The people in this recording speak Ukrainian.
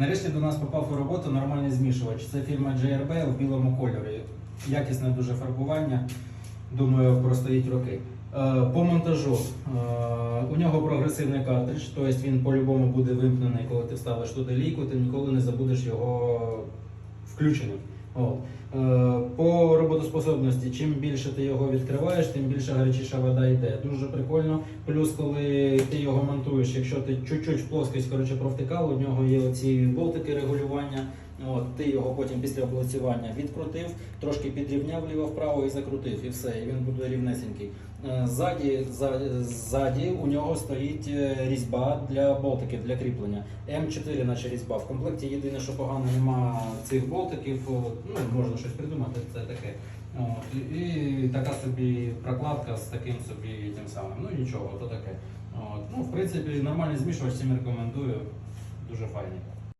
Нарешті до нас попав у роботу нормальний змішувач. Це фірма JRB в білому кольорі. Якісне дуже фарбування. Думаю, простоїть роки. Е, По монтажу Е, у нього прогресивний картридж, тобто він по-любому буде вимкнений, коли ти вставиш туди лійку, ти ніколи не забудеш його включеним. Е, По роботоспособності, чим більше ти його відкриваєш, тим більше гарячіша вода йде. Дуже прикольно. Плюс, коли ти його монтуєш, якщо ти чуть-чуть в плоскость коротше, провтикав, у нього є оці болтики регулювання. От, ти його потім після облицювання відкрутив, трошки підрівняв ліво-вправо і закрутив, і все, і він буде рівнесенький. Е, Ззаді, ззаді у нього стоїть е, різьба для болтиків для кріплення. М4 наче різьба. В комплекті єдине, що погано нема цих болтиків. Ну, можна щось придумати, це таке. От, і така собі прокладка з таким собі тим самим. Ну нічого, то таке. От, ну, в принципі, нормальний змішувач всім рекомендую. Дуже файний.